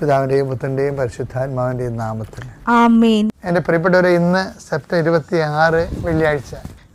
പിതാവിന്റെയും പുത്രന്റെയും പരിശുദ്ധാത്മാവിന്റെയും നാമത്തിൽ. എന്റെ പ്രിയപ്പെട്ടവരെ ഇന്ന് സെപ്റ്റംബർ ഇരുപത്തി ആറ് വെള്ളിയാഴ്ച.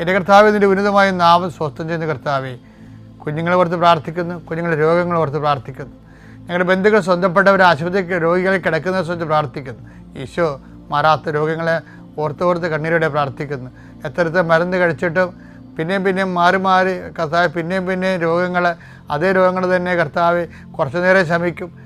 എന്റെ കർത്താവ് നിന്റെ ഉന്നതമായ നാമം സ്വസ്ഥം ചെയ്യുന്ന കർത്താവെ കുഞ്ഞുങ്ങളെ ഓർത്ത് പ്രാർത്ഥിക്കുന്നു കുഞ്ഞുങ്ങളുടെ രോഗങ്ങളെ ഓർത്ത് പ്രാർത്ഥിക്കുന്നു. ഞങ്ങളുടെ ബന്ധുക്കൾ സ്വന്തപ്പെട്ടവർ ആശുപത്രി രോഗികളെ കിടക്കുന്ന സ്വന്തം പ്രാർത്ഥിക്കുന്നു. ഈശോ മാറാത്ത രോഗങ്ങളെ ഓർത്ത് ഓർത്ത് കണ്ണീരോടെ പ്രാർത്ഥിക്കുന്നു. എത്രത്തെ മരുന്ന് കഴിച്ചിട്ടും പിന്നെയും പിന്നെയും മാറി മാറി കർത്താവ് പിന്നെയും പിന്നെയും രോഗങ്ങൾ അതേ രോഗങ്ങൾ തന്നെ കർത്താവ് കുറച്ചു നേരം ശമിക്കും.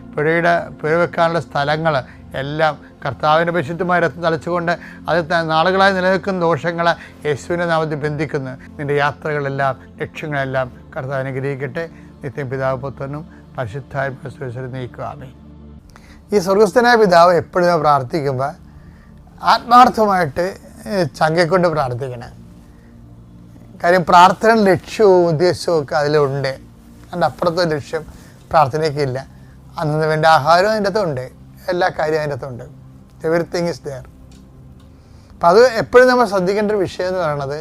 പുഴയുടെ പുഴ വെക്കാനുള്ള സ്ഥലങ്ങൾ എല്ലാം കർത്താവിന്റെ പരിശുദ്ധമായ രക്തം തളിച്ചുകൊണ്ട് അത് നാളുകളായി നിലനിൽക്കുന്ന ദോഷങ്ങളെ യേശുവിനെ നാമത്തിൽ ബന്ധിക്കുന്നു. നിന്റെ യാത്രകളെല്ലാം ലക്ഷ്യങ്ങളെല്ലാം കർത്താവ് അനുഗ്രഹിക്കട്ടെ. നിത്യം പിതാവ് പുത്രനും പരിശുദ്ധായ പ്രസ്വരം നീക്കുവാമേ ഈ സ്വർഗസ്ഥനായ പിതാവ് എപ്പോഴും പ്രാർത്ഥിക്കുമ്പോൾ ആത്മാർത്ഥമായിട്ട് ചങ്കക്കൊണ്ട് പ്രാർത്ഥിക്കണം. കാര്യം പ്രാർത്ഥന ലക്ഷ്യവും ഉദ്ദേശവും ഒക്കെ അതിലുണ്ട്. അതിന്റെ അപ്പുറത്തെ ലക്ഷ്യം പ്രാർത്ഥനയ്ക്കില്ല അന്നു വേണ്ട ആഹാരവും അതിന്റെ അകത്തുണ്ട് എല്ലാ കാര്യവും അതിന്റെ അകത്തുണ്ട് എവറിത്തിങ് ഇസ് ദെയർ അപ്പം അത് എപ്പോഴും നമ്മൾ ശ്രദ്ധിക്കേണ്ട ഒരു വിഷയം എന്ന് പറയുന്നത്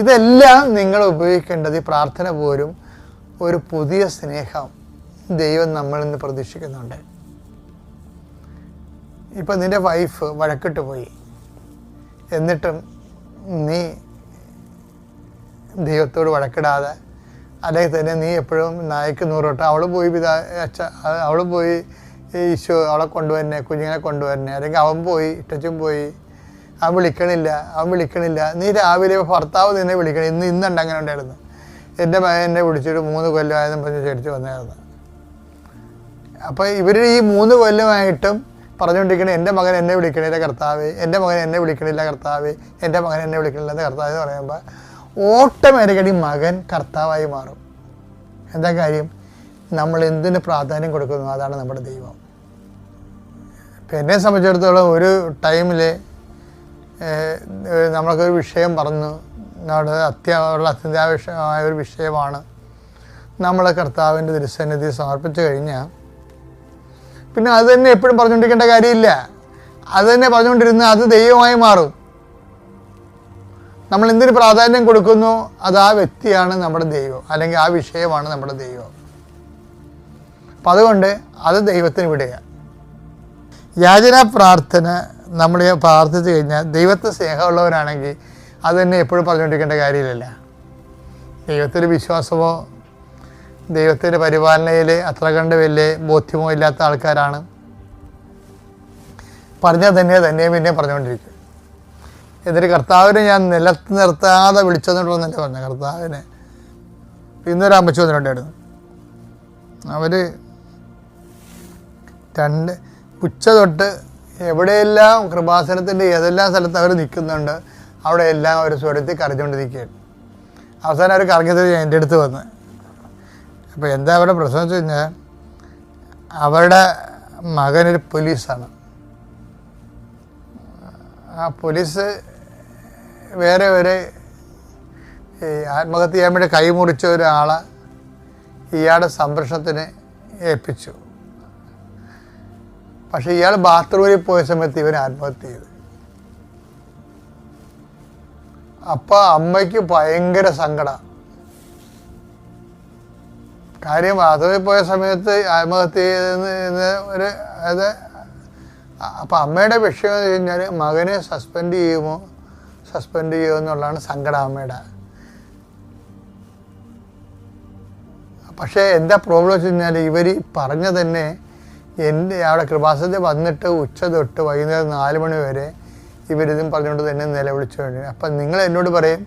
ഇതെല്ലാം നിങ്ങൾ ഉപയോഗിക്കേണ്ടത് ഈ പ്രാർത്ഥന പോലും ഒരു പുതിയ സ്നേഹം ദൈവം നമ്മളിൽ നിന്ന് പ്രതീക്ഷിക്കുന്നുണ്ട്. ഇപ്പം നിന്റെ വൈഫ് വഴക്കിട്ട് പോയി. എന്നിട്ടും നീ ദൈവത്തോട് വഴക്കിടാതെ തന്നെ നീ എപ്പോഴും നായക്ക് നൂറോട്ട്. അവൾ പോയി പിതാ അച്ഛ അവൾ പോയി ഈശോ അവളെ കൊണ്ടുവരണേ കുഞ്ഞിനെ കൊണ്ടുവരണേ. അല്ലെങ്കിൽ അവൻ പോയി ഇട്ടച്ചും പോയി. അവൻ വിളിക്കണില്ല അവൻ വിളിക്കണില്ല. നീ രാവിലെ ഭർത്താവ് നിന്നെ വിളിക്കണം. ഇന്ന് ഇന്നുണ്ട് അങ്ങനെ ഉണ്ടായിരുന്നു. എന്റെ മകൻ എന്നെ വിളിച്ചിട്ട് മൂന്ന് കൊല്ലമായെന്നും പറഞ്ഞ് ചേടിച്ച് വന്നായിരുന്നു അപ്പോൾ ഇവർ ഈ മൂന്ന് കൊല്ലമായിട്ടും പറഞ്ഞുകൊണ്ടിരിക്കണേ എന്റെ മകൻ എന്നെ വിളിക്കണില്ല കർത്താവ് എന്റെ മകൻ എന്നെ വിളിക്കണില്ല കർത്താവ് എന്റെ മകൻ എന്നെ വിളിക്കണില്ല എന്ന് കർത്താവ് എന്ന് പറയുമ്പോൾ ഓട്ടോമാറ്റിക്കലി മകൻ കർത്താവായി മാറും. എന്താ കാര്യം? നമ്മൾ എന്തിന് പ്രാധാന്യം കൊടുക്കുന്നു? അതാണ് നമ്മുടെ ദൈവം. എന്നെ സംബന്ധിച്ചിടത്തോളം ഒരു ടൈമിൽ നമ്മൾക്കൊരു വിഷയം പറഞ്ഞു. നമ്മുടെ അത്യാവശ്യമുള്ള അത്യന്താവശ്യമായ ഒരു വിഷയമാണ്. നമ്മൾ കർത്താവിന്റെ തിരുസന്നിധി സമർപ്പിച്ചു കഴിഞ്ഞാൽ പിന്നെ അത് തന്നെ എപ്പോഴും പറഞ്ഞുകൊണ്ടിരിക്കേണ്ട കാര്യമില്ല. അത് തന്നെ പറഞ്ഞുകൊണ്ടിരുന്ന അത് ദൈവമായി മാറും. നമ്മൾ എന്തിന് പ്രാധാന്യം കൊടുക്കുന്നു? അത് ആ വ്യക്തിയാണ് നമ്മുടെ ദൈവം അല്ലെങ്കിൽ ആ വിഷയമാണ് നമ്മുടെ ദൈവം. അപ്പം അതുകൊണ്ട് അത് ദൈവത്തിന് വിടുക. യാചന പ്രാർത്ഥന നമ്മൾ പ്രാർത്ഥിച്ചു കഴിഞ്ഞാൽ ദൈവത്തെ സ്നേഹമുള്ളവരാണെങ്കിൽ അത് തന്നെ എപ്പോഴും പറഞ്ഞുകൊണ്ടിരിക്കേണ്ട കാര്യമില്ലല്ല. ദൈവത്തിൽ വിശ്വാസമോ ദൈവത്തിന്റെ പരിപാലനയിൽ അത്ര കണ്ട് വലിയ ബോധ്യമോ ഇല്ലാത്ത ആൾക്കാരാണ്. പറഞ്ഞാൽ തന്നെ തന്നെ പിന്നെ പറഞ്ഞുകൊണ്ടിരിക്കും. എന്നിട്ട് കർത്താവിനെ ഞാൻ നിലത്ത് നിർത്താതെ വിളിച്ചെന്നുള്ളതെന്നല്ലേ പറഞ്ഞു കർത്താവിനെ. ഇന്നൊരു അമ്മച്ചു വന്നിട്ടുണ്ടായിരുന്നു അവർ രണ്ട് ഉച്ച തൊട്ട് എവിടെയെല്ലാം കൃപാസനത്തിന്റെ ഏതെല്ലാം സ്ഥലത്ത് അവർ നിൽക്കുന്നുണ്ട് അവിടെയെല്ലാം അവർ സ്വരത്തിൽ കരഞ്ഞുകൊണ്ടിരിക്കുകയാണ്. അവസാനം അവർ കറങ്ങിയത് എന്റെ അടുത്ത് വന്ന്. അപ്പോൾ എന്താ അവരുടെ പ്രശ്നം വെച്ച് കഴിഞ്ഞാൽ അവരുടെ മകനൊരു പോലീസാണ്. ആ പോലീസ് വേറെ ഒരു ആത്മഹത്യ ചെയ്യാൻ വേണ്ടി കൈമുറിച്ച ഒരാളെ ഇയാളുടെ സംരക്ഷണത്തിന് ഏൽപ്പിച്ചു. പക്ഷെ ഇയാൾ ബാത്റൂമിൽ പോയ സമയത്ത് ഇവൻ ആത്മഹത്യ ചെയ്തു. അപ്പോൾ അമ്മയ്ക്ക് ഭയങ്കര സങ്കടം. കാര്യം ബാത്റൂമിൽ പോയ സമയത്ത് ആത്മഹത്യ ചെയ്തെന്ന് ഒരു അത് അപ്പം അമ്മയുടെ വിഷയം എന്ന് കഴിഞ്ഞാൽ മകനെ സസ്പെൻഡ് ചെയ്യുമോ? സസ്പെൻഡ് ചെയ്യുമോ എന്നുള്ളതാണ് സങ്കടം അമ്മയുടെ പക്ഷേ എന്താ പ്രോബ്ലം വെച്ച് കഴിഞ്ഞാൽ ഇവർ പറഞ്ഞ തന്നെ എന്റെ അവിടെ കൃപാസത്തിൽ വന്നിട്ട് ഉച്ച തൊട്ട് വൈകുന്നേരം നാല് മണി വരെ ഇവരിതും പറഞ്ഞുകൊണ്ട് തന്നെ നിലവിളിച്ചു കഴിഞ്ഞു. അപ്പം നിങ്ങൾ എന്നോട് പറയും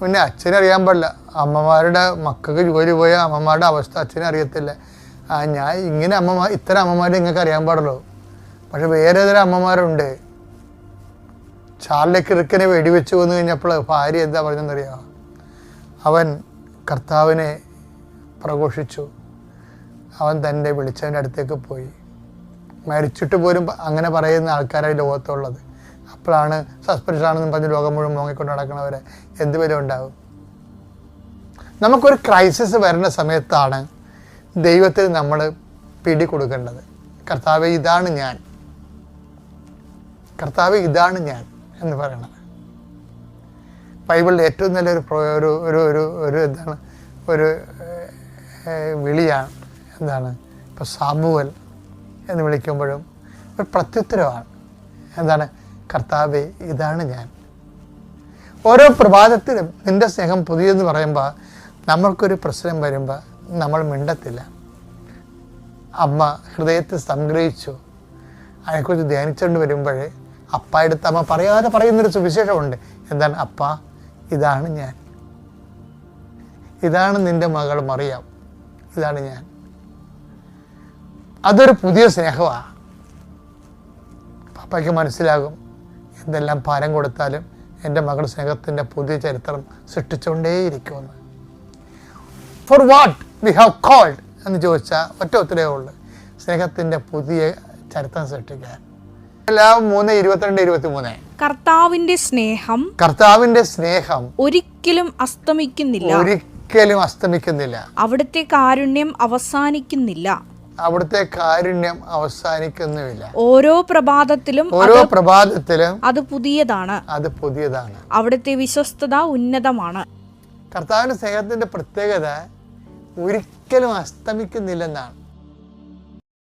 പിന്നെ അച്ഛനെ അറിയാൻ പാടില്ല. അമ്മമാരുടെ മക്കൾക്ക് ജോലി പോയ അമ്മമാരുടെ അവസ്ഥ അച്ഛനെ അറിയത്തില്ല. ആ ഞാൻ ഇങ്ങനെ അമ്മമാർ ഇത്തരം അമ്മമാരെ നിങ്ങൾക്ക് അറിയാൻ പാടുള്ളൂ. പക്ഷെ വേറെ ഏതൊരു അമ്മമാരുണ്ട്. ചാർലി ക്രിക്കനെ വെടിവെച്ച് വന്നു കഴിഞ്ഞപ്പോൾ ഭാര്യ എന്താ പറഞ്ഞെന്നറിയാമോ അവൻ കർത്താവിനെ പ്രഘോഷിച്ചു. അവൻ തന്റെ വിളിച്ചവന്റെ അടുത്തേക്ക് പോയി. മരിച്ചിട്ട് പോലും അങ്ങനെ പറയുന്ന ആൾക്കാരായി ലോകത്തുള്ളത്. അപ്പോഴാണ് സസ്പെൻഷനാണെന്ന് പറഞ്ഞ് ലോകം മുഴുവൻ മോങ്ങിക്കൊണ്ട് നടക്കണവരെ എന്ത് വില ഉണ്ടാവും? നമുക്കൊരു ക്രൈസിസ് വരുന്ന സമയത്താണ് ദൈവത്തിന് നമ്മൾ പിടി കൊടുക്കേണ്ടത് കർത്താവ് ഇതാണ് ഞാൻ. കർത്താവ് ഇതാണ് ഞാൻ. എന്ന് പറയണത്. ബൈബിളിന്റെ ഏറ്റവും നല്ലൊരു ഒരു ഒരു ഒരു ഒരു എന്താണ് ഒരു വിളിയാണ് എന്താണ് ഇപ്പോൾ സാമുവൽ എന്ന് വിളിക്കുമ്പോഴും ഒരു പ്രത്യുത്തരമാണ്. എന്താണ് കർത്താവെ ഇതാണ് ഞാൻ. ഓരോ പ്രഭാതത്തിലും നിന്റെ സ്നേഹം പുതിയെന്ന് പറയുമ്പോൾ നമ്മൾക്കൊരു പ്രശ്നം വരുമ്പോൾ നമ്മൾ മിണ്ടത്തില്ല. അമ്മ ഹൃദയത്തെ സംഗ്രഹിച്ചു അതിനെക്കുറിച്ച് ധ്യാനിച്ചുകൊണ്ട് വരുമ്പോഴേ അപ്പ എടുത്ത അമ്മ പറയാതെ പറയുന്നൊരു സുവിശേഷമുണ്ട്. എന്താണ്? അപ്പ ഇതാണ് ഞാൻ. ഇതാണ് നിന്റെ മകൾ മറിയാം. ഇതാണ് ഞാൻ. അതൊരു പുതിയ സ്നേഹമാണ് പപ്പയ്ക്ക് മനസ്സിലാകും എന്തെല്ലാം ഭാരം കൊടുത്താലും എന്റെ മകൾ സ്നേഹത്തിന്റെ പുതിയ ചരിത്രം സൃഷ്ടിച്ചുകൊണ്ടേയിരിക്കുമെന്ന്. For what we have called എന്ന് ചോദിച്ചാൽ ഒറ്റ ഉത്തരവേ ഉള്ളൂ. സ്നേഹത്തിന്റെ പുതിയ ചരിത്രം സൃഷ്ടിക്കാൻ. മൂന്ന് ഇരുപത്തിരണ്ട് ഇരുപത്തി മൂന്ന് കർത്താവിന്റെ സ്നേഹം കർത്താവിന്റെ സ്നേഹം ഒരിക്കലും അസ്തമിക്കുന്നില്ല. ഒരിക്കലും അസ്തമിക്കുന്നില്ല. അവിടുത്തെ കാരുണ്യം അവസാനിക്കുന്നില്ല. അവിടുത്തെ കാരുണ്യം അവസാനിക്കുന്നുമില്ല. ഓരോ പ്രഭാതത്തിലും ഓരോ പ്രഭാതത്തിലും അത് പുതിയതാണ്. അത് പുതിയതാണ്. അവിടുത്തെ വിശ്വസ്തത ഉന്നതമാണ്. കർത്താവിന്റെ സ്നേഹത്തിന്റെ പ്രത്യേകത ഒരിക്കലും അസ്തമിക്കുന്നില്ലെന്നാണ്.